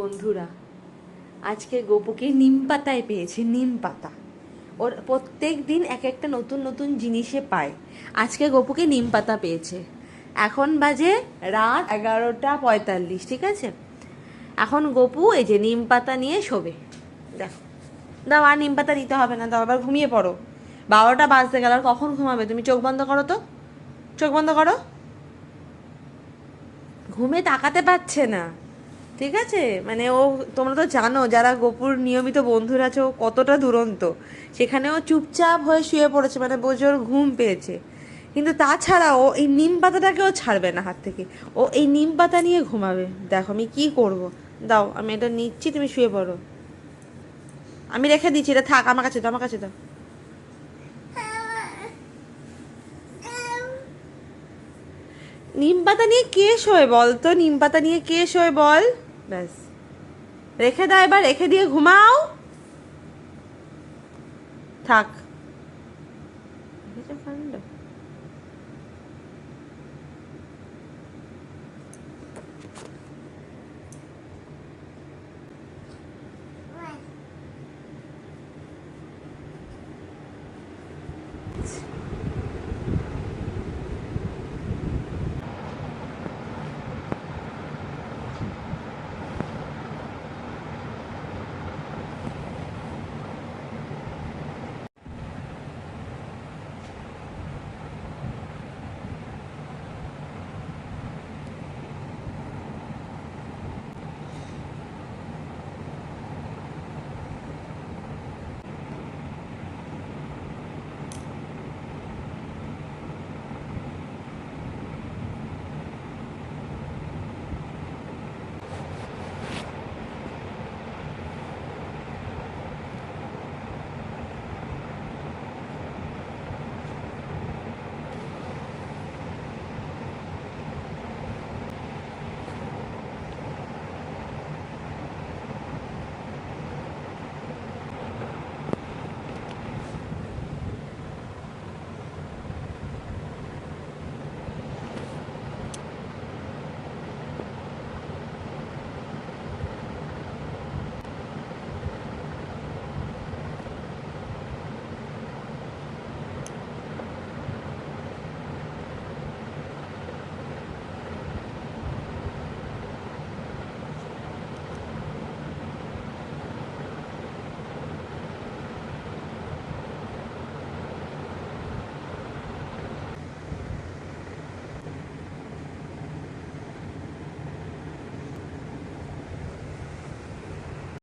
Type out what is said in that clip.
বন্ধুরা, আজকে গোপুকে নিম পাতায় পেয়েছে, নিম পাতা। ওর প্রত্যেক দিন এক একটা নতুন নতুন জিনিসে পায়। আজকে গোপুকে নিম পাতা পেয়েছে। এখন বাজে রাত এগারোটা পঁয়তাল্লিশ, ঠিক আছে? এখন গোপু এই যে নিম পাতা নিয়ে শোবে। দেখো। দাও, আর নিম পাতা নিতে হবে না, দাও আবার ঘুমিয়ে পড়ো। বারোটা বাজতে গেল, আর কখন ঘুমাবে? তুমি চোখ বন্ধ করো তো। চোখ বন্ধ করো। ঘুমে তাকাতে পারছে না। ঠিক আছে? মানে ও, তোমরা তো জানো, যারা গোপুর নিয়মিত বন্ধুরা আছে, ও কতটা দুরন্ত। সেখানে ও চুপচাপ হয়ে শুয়ে পড়েছে মানে বোঝোর ঘুম পেয়েছে। কিন্তু তাছাড়া ও এই নিম পাতাটাকেও ছাড়বে না হাত থেকে। ও এই নিম পাতা নিয়ে ঘুমাবে। দেখো, আমি কি করব? দাও, আমি এটা নিচ্ছি, তুমি শুয়ে পড়ো। আমি রেখে দিচ্ছি, এটা থাক, আমার কাছে দাও, আমার কাছে দাও। নিম পাতা নিয়ে কে শোয় বল তো? নিম পাতা নিয়ে কে শোয় বল? ব্যাস। রেখে দাও এবার রেখে দিয়ে ঘুমাও। থাক।